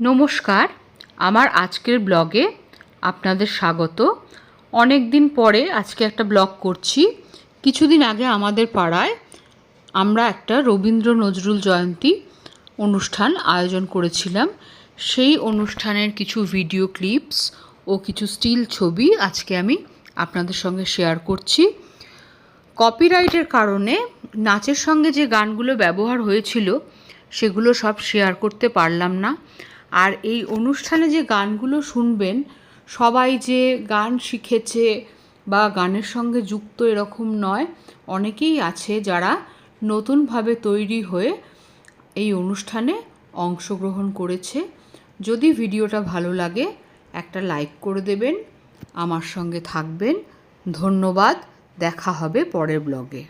নমস্কার। আমার আজকের ব্লগে আপনাদের স্বাগত। অনেক দিন পরে আজকে একটা ব্লগ করছি। কিছুদিন আগে আমাদের পাড়ায় আমরা একটা রবীন্দ্র নজরুল জয়ন্তী অনুষ্ঠান আয়োজন করেছিলাম। সেই অনুষ্ঠানের কিছু ভিডিও ক্লিপস ও কিছু স্টিল ছবি আজকে আমি আপনাদের সঙ্গে শেয়ার করছি। কপিরাইটের কারণে নাচের সঙ্গে যে গানগুলো ব্যবহার হয়েছিল, সেগুলো সব শেয়ার করতে পারলাম না। আর এই অনুষ্ঠানে যে গানগুলো শুনবেন, সবাই যে গান শিখেছে বা গানের সঙ্গে যুক্ত এরকম নয়, অনেকেই আছে যারা নতুনভাবে তৈরি হয়ে এই অনুষ্ঠানে অংশগ্রহণ করেছে। যদি ভিডিওটা ভালো লাগে, একটা লাইক করে দেবেন, আমার সঙ্গে থাকবেন। ধন্যবাদ, দেখা হবে পরের ব্লগে।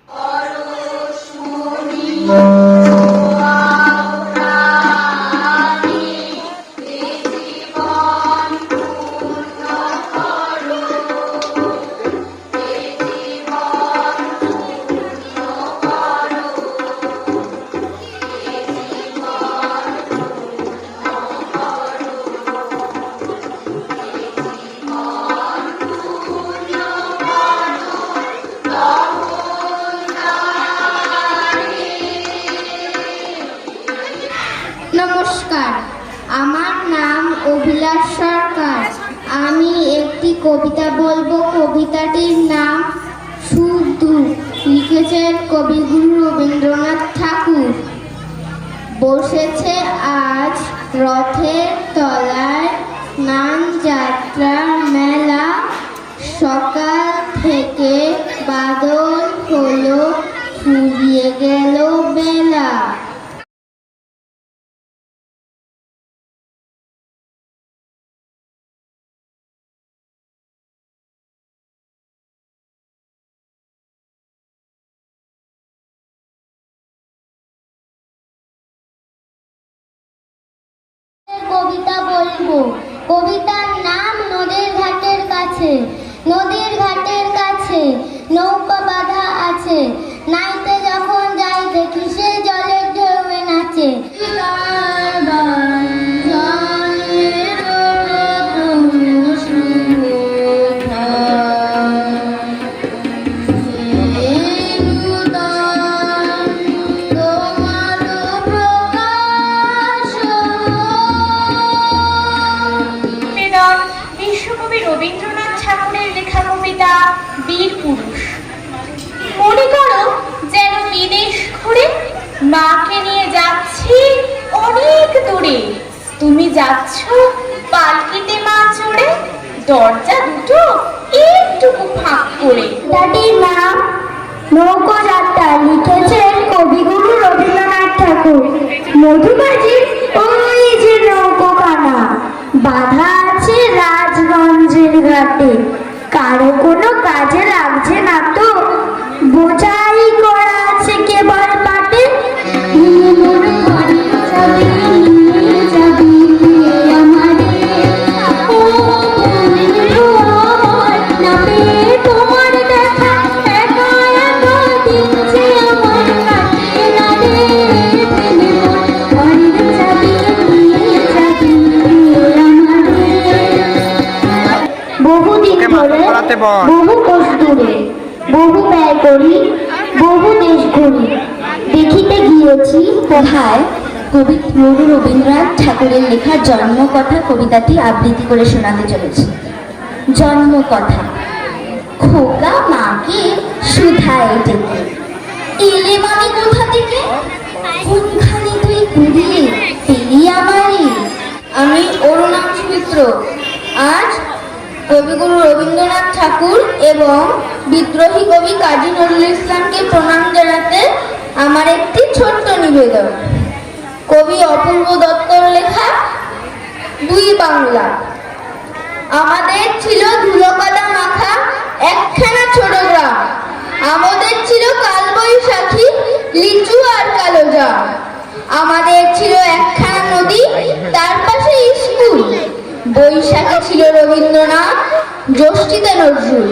নাম শুধু লিখেছেন কবিগুরু রবীন্দ্রনাথ ঠাকুর। বসেছে আজ রথের তলায় স্নান যাত্রার মেলা। সকাল থেকে বাদল হলো ফুরিয়ে গেল বেলা। কবিতা বলব। কবিতার নাম নদীর ঘাটের কাছে নদীর ঘাটের কাছে নৌকা রবীন্দ্রনাথ ঠাকুরের লেখা কবিতা বীর পুরুষ। মনে করো যেন বিদেশ ঘুরে মাকে নিয়ে যাচ্ছি অনেক দূরে। তুমি যাচ্ছ পালকিতে মা চড়ে, দরজা দুটো একটুকু ফাঁক করে। কবিতাটির নাম নৌকোযাত্রা লিখেছেন কবিগুরু রবীন্দ্রনাথ ঠাকুর। মধুবাজির ওই যে নৌকোখানা, বাধা ঘাটে কারও কোনো কাজে ধরে বহু কোষ দূরে বহু ব্যয় করি, বহু দেশ ঘুরি। দেখিতে গিয়েছি কোথায়? কবি গুরু রবীন্দ্রনাথ ঠাকুরের লেখা জন্মকথা কবিতাটি আবৃত্তি করে শোনাতে চলেছি। জন্মকথা। খোকা মাকে সুধায় ডেকে। এলে মামি কোথা থেকে? কোনখানে তুই ঘুরিয়ে পেলি আমারে আমি অরুণাংশ মিত্র। আজ কবিগুরু রবীন্দ্রনাথ ঠাকুর এবং বিদ্রোহী কবি কাজী নজরুল ইসলামকে প্রণাম জানাতে আমার একটি ছোট্ট নিবেদন। কবি অপূর্ব দত্তর লেখা দুই বাংলা। আমাদের ছিল ধুলোকাদা মাখা একখানা ছোট গ্রাম। আমাদের ছিল কালবৈশাখী, লিচু আর কালো জাম। আমাদের ছিল একখানা নদী, তার পাশে স্কুল। বৈশাখী ছিল রবীন্দ্রনাথ জ্যৈষ্ঠীতে নজরুল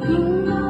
You know.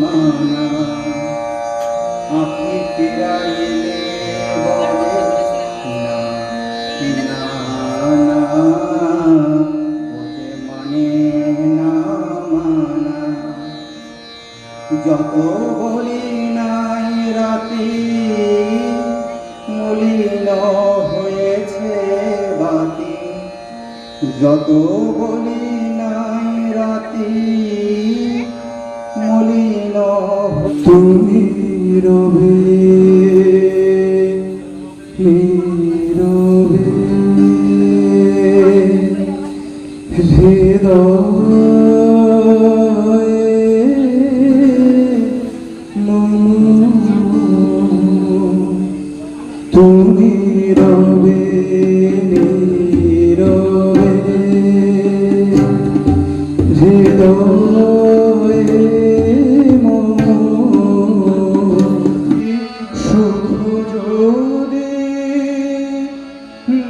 মানা। আপনি ফিরাইলে যত বলি নাই রাতি মলিন হয়েছে বাতি যত বলি নাই রাতি তুমি রবি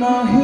Nahi.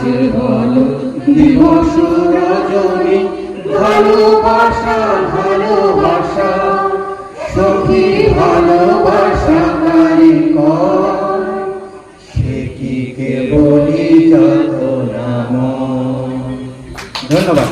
তোমরা হলো বলো দিবস রজনী ভালোবাসা ভালোবাসা সখী ভালোবাসা কারি সে কি কেবলই যত নাম ধন্যবাদ।